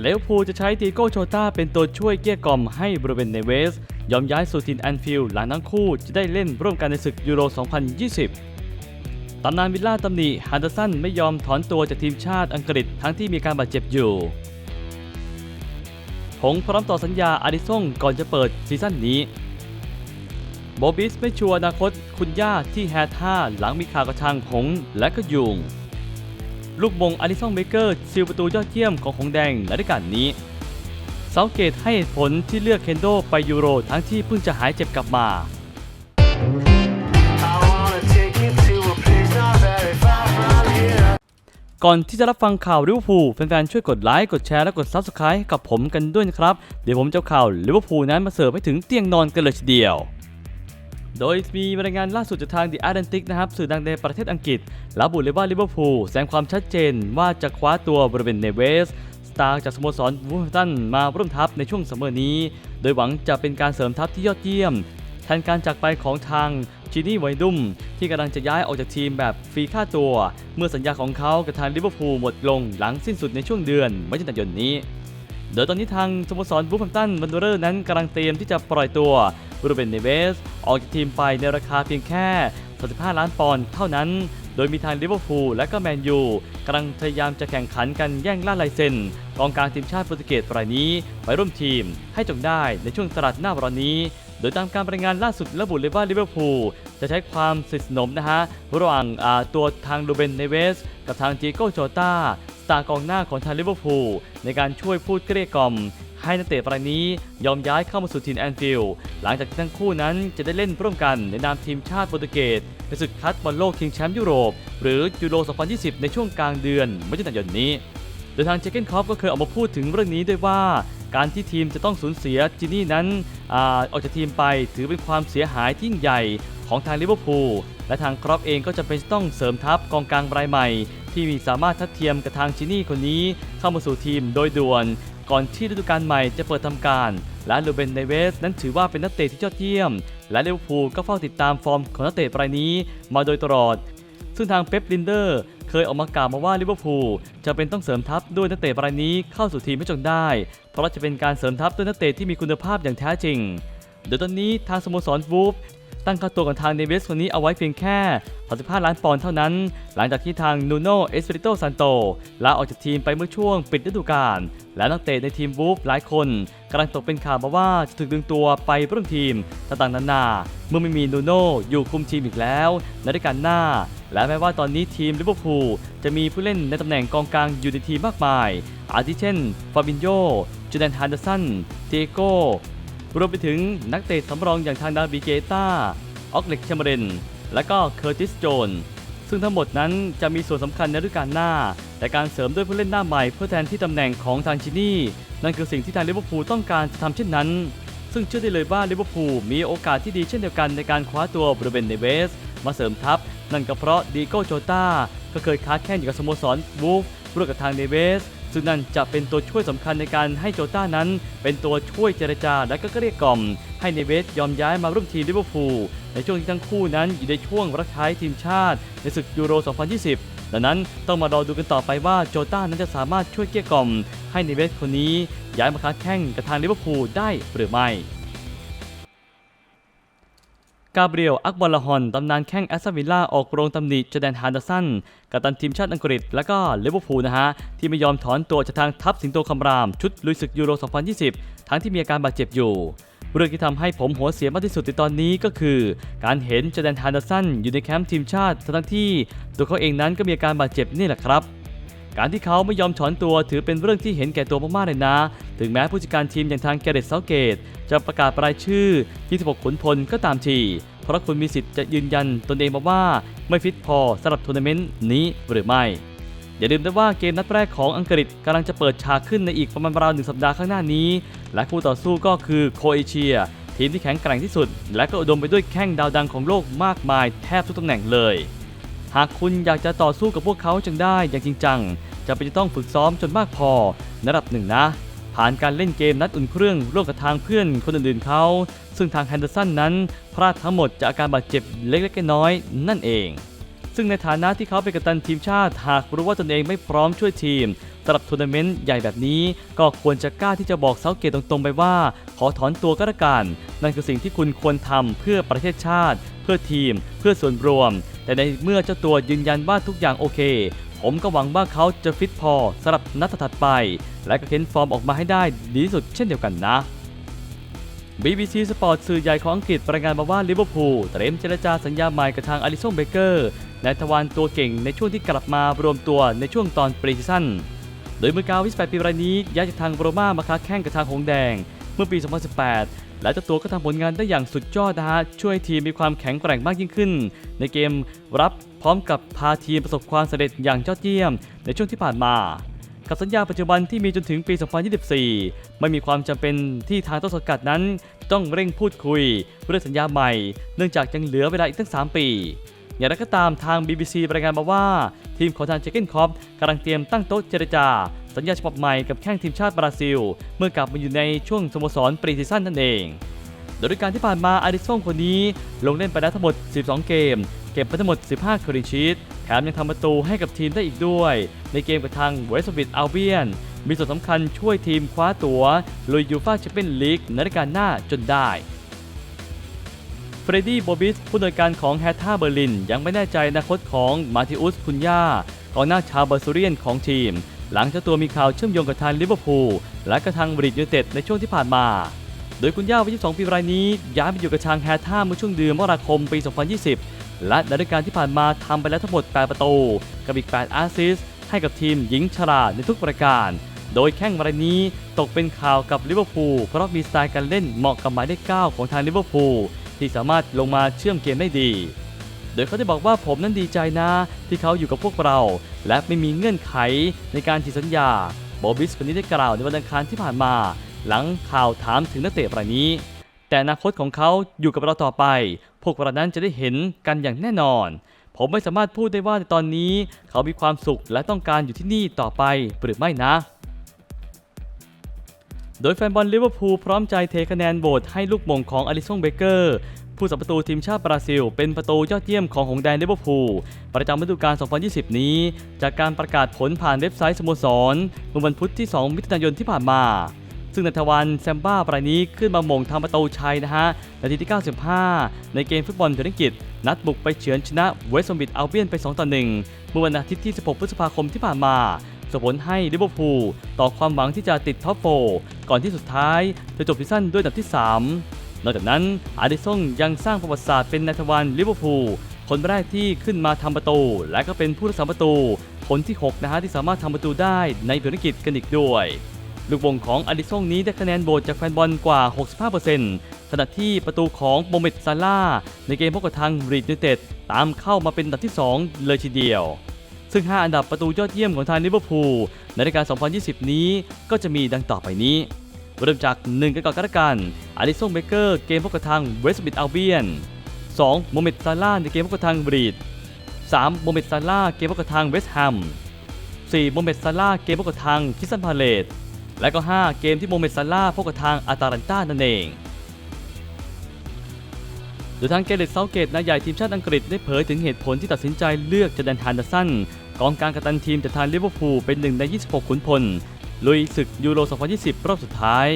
เลวพูจะใช้ตีโก้โชต้าเป็นตัวช่วยเกลี้ยกล่อมให้บริเวนเนเวส ยอมย้ายสู่ทีมแอนฟิลด์หลังทั้งคู่จะได้เล่นร่วมกันในศึกยูโร 2020 ตำนานวิลล่าตำหนิฮันเดอร์สันไม่ยอมถอนตัวจากทีมชาติอังกฤษทั้งที่มีการบาดเจ็บอยู่หงส์พร้อมต่อสัญญาอาริซงก่อนจะเปิดซีซั่นนี้โบบิสไม่ชัวร์อนาคตคุณย่าที่แฮท่าหลังมีข่าวกระชังหงส์และก็ยุง ลูกมงอาริซองเบเกอร์ซิลประตูยอดเยี่ยมของหงแดงในฤดูกาลนี้เซาเกตให้เหตุผลที่เลือกเคนโดไปยูโรทั้งที่เพิ่งจะหายเจ็บกลับมาก่อนที่จะรับฟังข่าวลิเวอร์พูลแฟนๆ ช่วยกดไลค์ กดแชร์ และกด Subscribe กับผมกันด้วยนะครับ เดี๋ยวผมจะข่าวลิเวอร์พูลนั้นมาเสิร์ฟให้ถึงเตียงนอนกันเลยทีเดียว โดยมีรายงานล่าสุดจากทาง The Atlantic นะครับสื่อดังในประเทศอังกฤษระบุเลยว่าลิเวอร์พูลแสดงความชัดเจนว่าจะคว้าตัวบริเวณเนเวสสตาร์จากสโมสรวูฟตันมาร่วมทัพในช่วงซัมเมอร์นี้ โดยหวังจะเป็นการเสริมทัพที่ยอดเยี่ยม แทนการจากไปของทางจินี่ไวดุมที่กำลังจะย้ายออกจากทีมแบบฟรีค่าตัว เมื่อสัญญาของเขากับทางลิเวอร์พูลหมดลงหลังสิ้นสุดในช่วงเดือนมิถุนายนนี้ โดยตอนนี้ทางสโมสรบูฟแฮมตันวันเดอร์นั้นกำลังเตรียมที่จะปล่อยตัว รูเบนเนเวส ออกจากทีมไปในราคาเพียงแค่ 35 ล้านปอนด์เท่านั้น โดยมีทางลิเวอร์พูลและก็แมนยูกำลังพยายามจะแข่งขันกันแย่งล่าลายเซ็นกองกลางทีมชาติโปรตุเกสรายนี้ไปร่วมทีมให้จงได้ในช่วงตลาดหน้าร้อนนี้โดยตามการรายงานล่าสุดระบุเลยว่าลิเวอร์พูลจะใช้ความสนิทสนมนะฮะ ระหว่างตัวทางลูเบนเนเวส กับทางจิโก้โจตาสตากองหน้าของทางลิเวอร์พูลในการช่วยพูดเกลี้ยกล่อม ให้นักเตะรายนี้ยอมย้ายเข้ามาสู่ทีมแอนฟิลด์หลังจากที่ทั้งคู่นั้นจะได้เล่นร่วมกันในนามทีมชาติโปรตุเกสในศึกคัดบอลโลกชิงแชมป์ยุโรป หรือยูโร 2020 ในช่วงกลางเดือนมิถุนายนนี้ โดยทางเจเกนคอฟก็เคยออกมาพูดถึงเรื่องนี้ด้วยว่า การที่ทีมจะต้องสูญเสียจินี่นั้นอออกจากทีมไปถือเป็นความเสียหายที่ยิ่งใหญ่ของทางลิเวอร์พูลและทางครอปเองก็จะเป็นต้องเสริมทัพกองกลางรายใหม่ ที่มีสามารถทัดเทียมกับทางจินี่คนนี้เข้ามาสู่ทีมโดยด่วน ก่อนที่ฤดูกาลใหม่จะเปิดทำการ และลูเบนเนเวสนั้นถือว่าเป็นนักเตะที่ยอดเยี่ยม และลิเวอร์พูลก็เฝ้าติดตามฟอร์มของนักเตะรายนี้มาโดยตลอด ซึ่งทางเป๊ปลินเดอร์เคยออกมากล่าวมาว่าลิเวอร์พูลจะเป็นต้องเสริมทัพด้วยนักเตะรายนี้เข้าสู่ทีมให้จงได้ เพราะจะเป็นการเสริมทัพด้วยนักเตะที่มีคุณภาพอย่างแท้จริง โดยตอนนี้ทางสโมสรวูฟ ตั้งค่าตัวกับทางเนเวสคนนี้เอาไว้เพียงแค่ 35 ล้านปอนด์เท่านั้น หลังจากที่ทางนูโนเอสเปริโตซันโตลาออกจากทีมไปเมื่อช่วงปิดฤดูกาล และนักเตะในทีมวูฟหลายคนกำลังตกเป็นข่าวมาว่าจะถูกดึงตัวไปร่วมทีมต่างๆนานา เมื่อไม่มีนูโนอยู่คุมทีมอีกแล้วในฤดูกาลหน้า และแม้ว่าตอนนี้ทีมลิเวอร์พูลจะมีผู้เล่นในตำแหน่งกองกลางอยู่ในทีมมากมาย อาทิเช่น ฟาบินโยจูเดนฮันเดอร์สันเทโก รวมไปถึงนักเตะสำรองอย่างทางดาบิเกต้าออกเล็กเชมเบรน และก็เคอร์ติสโจน ซึ่งทั้งหมดนั้นจะมีส่วนสำคัญในฤดูกาลหน้า แต่การเสริมด้วยผู้เล่นหน้าใหม่เพื่อแทนที่ตำแหน่งของทางชินี่ นั่นคือสิ่งที่ทางลิเวอร์พูลต้องการจะทำเช่นนั้น ซึ่งเชื่อได้เลยว่าลิเวอร์พูลมีโอกาสที่ดีเช่นเดียวกันในการคว้าตัวบริเวณเนเวสมาเสริมทัพ นั่นก็เพราะดีโก้โจตาก็เคยค้าแข่งอยู่กับสโมสรวูฟร่วมกับทางเนเวส ซึ่งนั่นจะเป็นตัวช่วยสำคัญในการให้โจต้านั้น เป็นตัวช่วยเจรจาและก็เกลี้ยกล่อม ให้เนเวสยอมย้ายมาร่วมทีมลิเวอร์พูลในช่วงที่ทั้งคู่นั้นอยู่ในช่วงรับใช้ทีมชาติ ในศึกยูโร 2020 ดังนั้นต้องมารอดูกันต่อไปว่าโจต้านั้นจะสามารถช่วยเกลี้ยกล่อม ให้เนเวสคนนี้ย้ายมาค้าแข่งกับทางลิเวอร์พูลได้หรือไม่ กาเบรียล อักบอลลาฮอน ตำนานแข้งแอสตันวิลล่าออกโรงตำหนิจอแดนฮานเดอร์สันกัปตันทีมชาติอังกฤษ และก็ลิเวอร์พูลนะฮะ ที่ไม่ยอมถอนตัวจากทางทัพสิงโตคำราม ชุดลุยศึกยูโร 2020 ทั้งที่มีอาการบาดเจ็บอยู่ เรื่องที่ทำให้ผมหัวเสียมากที่สุดในตอนนี้ก็คือ การเห็นจอแดนฮานเดอร์สันอยู่ในแคมป์ทีมชาติทั้งที่ตัวเขาเองนั้นก็มีอาการบาดเจ็บนี่แหละครับการที่เขาไม่ยอมถอนตัวถือเป็นเรื่องที่เห็นแก่ตัวมากๆเลยนะ ถึงแม้ผู้จัดการทีมอย่างทางแกเรตเซาเกต จะประกาศรายชื่อ 26 ขุนพลก็ตามที เพราะคุณมีสิทธิ์จะยืนยันตนเองมาว่าไม่ฟิตพอสำหรับทัวร์นาเมนต์นี้หรือไม่ อย่าลืมนะว่าเกมนัดแรกของอังกฤษกำลังจะเปิดฉากขึ้นในอีกประมาณราวหนึ่งสัปดาห์ข้างหน้านี้ และคู่ต่อสู้ก็คือโคเอเชีย ทีมที่แข็งแกร่งที่สุด และก็อุดมไปด้วยแข้งดาวดังของโลกมากมายแทบทุกตำแหน่งเลย หากคุณอยากจะต่อสู้กับพวกเขาจึงได้อย่างจริงจังจะเป็นจะต้องฝึกซ้อมจนมากพอในระดับหนึ่งนะ ผ่านการเล่นเกมนัดอุ่นเครื่องร่วมกับทางเพื่อนคนอื่นๆเขา ซึ่งทางแฮนเดอร์สันนั้นพลาดทั้งหมดจากอาการบาดเจ็บเล็กๆน้อยๆนั่นเอง ซึ่งในฐานะที่เขาเป็นกัปตันทีมชาติ หากรู้ว่าตนเองไม่พร้อมช่วยทีมสำหรับทัวร์นาเมนต์ใหญ่แบบนี้ ก็ควรจะกล้าที่จะบอกเซาเกตตรงๆไปว่า ขอถอนตัวก็แล้วกัน นั่นคือสิ่งที่คุณควรทำเพื่อประเทศชาติ เพื่อทีม เพื่อส่วนรวม แต่ในเมื่อเจ้าตัวยืนยันว่าทุกอย่างโอเค ผมก็หวังว่าเขาจะฟิตพอสำหรับนัดถัดไป และก็เค้นฟอร์มออกมาให้ได้ดีที่สุดเช่นเดียวกันนะ BBC Sport สื่อใหญ่ของอังกฤษรายงานมาว่าลิเวอร์พูลเตรียมเจรจาสัญญาใหม่กับทางอลิสันเบเกอร์และทวารตัวเก่งในช่วงที่กลับมารวมตัวในช่วงตอนปรีซีซั่นโดยมือกาววิส8ปีรายนี้ย้ายจากทางโรม่ามาค้าแข่งกับทางหงแดง เมื่อปี 2018 และเจ้าตัวก็ทำผลงานได้อย่างสุดยอดนะฮะช่วยทีมมีความแข็งแกร่งมากยิ่งขึ้น ในเกมรับ ร้อมกับพาทีมประสบความสำเร็จอย่างยอดเยี่ยมในช่วงที่ผ่านมา กับสัญญาปัจจุบันที่มีจนถึงปี 2024 ไม่มีความจำเป็นที่ทางต้นสังกัดนั้น ต้องเร่งพูดคุยเรื่องสัญญาใหม่ เนื่องจากยังเหลือเวลาอีกตั้ง 3 ปีอย่างไรก็ตามทาง BBC รายงานมาว่า ทีมของทางเจเกนคอปกำลังเตรียมตั้งโต๊ะเจรจา สัญญาฉบับใหม่กับแข้งทีมชาติบราซิล เมื่อกลับมาอยู่ในช่วงสโมสรปรีซีซั่นนั่นเอง โดยการที่ผ่านมาอาริซงคนนี้ลงเล่นไปแล้วทั้งหมด 12 เกม เก็บไปทั้งหมด 15 คลีนชีตแถมยังทำประตูให้กับทีมได้อีกด้วย ในเกมกับทางเวสต์บิดอัลเบียน มีส่วนสำคัญช่วยทีมคว้าตัวลุยยูฟ่าแชมเปี้ยนลีกในฤดูกาลหน้าจนได้เฟรดดี้โบบิสผู้อำนวยการของแฮต t าเบอร์ลิน ยังไม่แน่ใจอนาคตของมาติอุสคุนยากองหน้าชาวเบอร์ซูเรียนของทีม หลังเจ้าตัวมีข่าวเชื่อมโยงกับทางลิเวอร์พูลและกระทางบริดยูเต็ดในช่วงที่ผ่านมา โดยคุณย่าวัย22 ปีรายนี้ ย้ายไปอยู่กับทางแฮต t าเมื่อช่วงเดือนมกราคมปี 2020 และในฤดูกาลที่ผ่านมาทำไปแล้วทั้งหมด 8 ประตู กับอีก8อสซิสต์ให้กับทีมหญิงชราในทุกประการ โดยแข้งรายนี้ตกเป็นข่าวกับลิเวอร์พูลเพราะมีสไตล์การเล่นเหมาะกับหมายเลข 9 ของทางลิเวอร์พูลที่สามารถลงมาเชื่อมเกมได้ดี โดยเขาได้บอกว่าผมนั้นดีใจนะ ที่เขาอยู่กับพวกเรา และไม่มีเงื่อนไขในการฉีดสัญญา โบบิสคนนี้ได้กล่าวในวันอังคารที่ผ่านมา หลังข่าวถามถึงนักเตะรายนี้ แต่อนาคตของเขาอยู่กับเราต่อไป พวกเรานั้นจะได้เห็นกันอย่างแน่นอน ผมไม่สามารถพูดได้ว่าในตอนนี้ เขามีความสุขและต้องการอยู่ที่นี่ต่อไปหรือไม่นะ โดยแฟนบอลลิเวอร์พูลพร้อมใจเทคะแนนโหวตให้ลูกมงของอลิซงเบเกอร์ผู้สับประตูทีมชาติบราซิล เป็นประตูยอดเยี่ยมของหงแดงลิเวอร์พูลประจำฤดูกาล 2020 นี้ จากการประกาศผลผ่านเว็บไซต์สโมสรเมื่อวันพุธที่ 2 มิถุนายนที่ผ่านมา ซึ่งนัทวันแซมบ้ารายนี้ขึ้นมาหม่งทำประตูชัยนะฮะนาทีที่ 95 ในเกมฟุตบอลเทนนิสกิจนัดบุกไปเฉือนชนะเวสต์บมิดอัลเบียนไป 2 ต่อ 1 เมื่อวันอาทิตย์ที่ 16 พฤษภาคมที่ผ่านมาส่งผลให้ลิเวอร์พูลต่อความหวังที่จะติดท็อปโฟร์ก่อนที่สุดท้ายจะจบซีซั่นด้วยอันดับที่ 3 นอกจากนั้นอาริซงยังสร้างประวัติศาสตร์เป็นนัทวันลิเวอร์พูลคนแรกที่ขึ้นมาทำประตู และก็เป็นผู้รักษาประตู คนที่ 6 นะฮะที่สามารถทำประตูได้ในภารกิจกันอีกด้วย ลูกวงของอาริซงนี้ได้คะแนนโหวตจากแฟนบอลกว่า 65%ขณะที่ประตูของโมเมดซาลาในเกมพบกับทางรีดยูไนเต็ดตามเข้ามาเป็นอันดับที่ 2 เลยทีเดียว ซึ่ง 5 อันดับประตูยอดเยี่ยมของทางลิเวอร์พูลในรายการ 2020 นี้ก็จะมีดังต่อไปนี้ เริ่มจาก 1 กันก่อนกันละกันอาริซงเบเกอร์เกมพบกับทางเวสต์บิดอัลเบียน 2 โมเมดซาลาในเกมพบกับทางบรีด 3 โมเมดซาลาเกมพบกับทางเวสต์แฮม 4 โมเมดซาลาเกมพบกับทางคิสซันพาเลต และก็ 5 เกมที่โมเมดซาลาพบกับทางอาตาลันตานั่นเองโดยทางเกเรตเซาเกตนายใหญ่ทีมชาติอังกฤษได้เผยถึงเหตุผลที่ตัดสินใจเลือกจาแดนฮานเดอร์สันกองกลางกัปตันทีมจากทางลิเวอร์พูลเป็นหนึ่งใน 26 ขุนพล ลุยศึกยูโร 2020 รอบสุดท้าย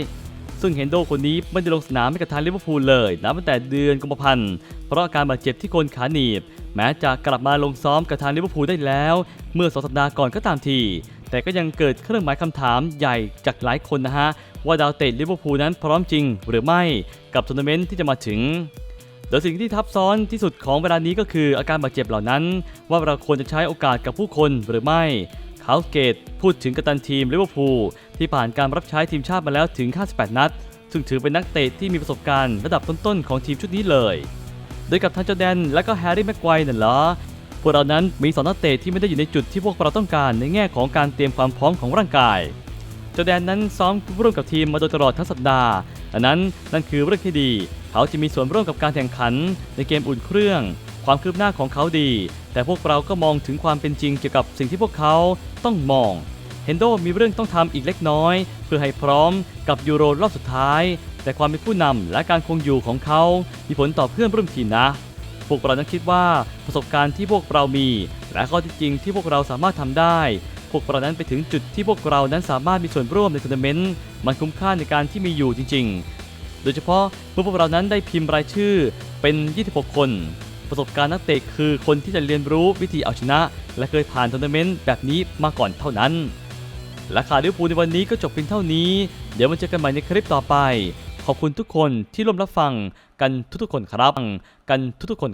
ซึ่งเฮนโดคนนี้ไม่ได้ลงสนามให้กับทางลิเวอร์พูลเลยนับตั้งแต่เดือนกุมภาพันธ์ เพราะอาการบาดเจ็บที่โคนขาหนีบ แม้จะกลับมาลงซ้อมกับทางลิเวอร์พูลได้แล้ว เมื่อสองสัปดาห์ก่อนก็ตามที แต่ก็ยังเกิดเครื่องหมายคำถามใหญ่จากหลายคนนะฮะ ว่าดาวเตะลิเวอร์พูลนั้นพร้อมจริงหรือไม่กับทัวร์นาเมนต์ที่จะมาถึงโดยสิ่งที่ทับซ้อนที่สุดของเวลานี้ก็คืออาการบาดเจ็บเหล่านั้น ว่าเราควรจะใช้โอกาสกับผู้คนหรือไม่เขาเกตพูดถึงกัปตันทีมลิเวอร์พูลที่ผ่านการรับใช้ทีมชาติมาแล้วถึง 58 นัด ซึ่งถือเป็นนักเตะที่มีประสบการณ์ระดับต้นๆของทีมชุดนี้เลย โดยกับทางจอแดนและก็แฮร์รี่แม็กไกวร์นั่นเหรอ พวกเรานั้นมีสองนักเตะที่ไม่ได้อยู่ในจุดที่พวกเราต้องการในแง่ของการเตรียมความพร้อมของร่างกายจอแดนนั้นซ้อมร่วมกับทีมมาโดยตลอดทั้งสัปดาห์ดังนั้นนั่นคือเรื่องที่ดี เขาจะมีส่วนร่วมกับการแข่งขัน ในเกมอุ่นเครื่อง ความคืบหน้าของเขาดี แต่พวกเราก็มองถึงความเป็นจริงเกี่ยวกับสิ่งที่พวกเขาต้องมอง เฮนโดมีเรื่องต้องทำอีกเล็กน้อย เพื่อให้พร้อมกับยูโรรอบสุดท้าย แต่ความเป็นผู้นำและการคงอยู่ของเขา มีผลต่อเพื่อนร่วมทีมนะ พวกเรานั้นคิดว่าประสบการณ์ที่พวกเรามี และข้อที่จริงที่พวกเราสามารถทำได้ พวกเรานั้นไปถึงจุดที่พวกเรานั้นสามารถมีส่วนร่วมในทัวร์นาเมนต์มันคุ้มค่าในการที่มีอยู่จริง ๆ โดยเฉพาะเมื่อพวกเรานั้นได้พิมพ์รายชื่อเป็น 26 คน ประสบการณ์นักเตะคือคนที่จะเรียนรู้วิธีเอาชนะ และเคยผ่านทัวร์นาเมนต์แบบนี้มาก่อนเท่านั้นและข่าวลิเวอร์พูลในวันนี้ก็จบเพียงเท่านี้ เดี๋ยวมาเจอกันใหม่ในคลิปต่อไป ขอบคุณทุกคนที่ร่วมรับฟังกันทุกๆคนครับ กันทุกๆคน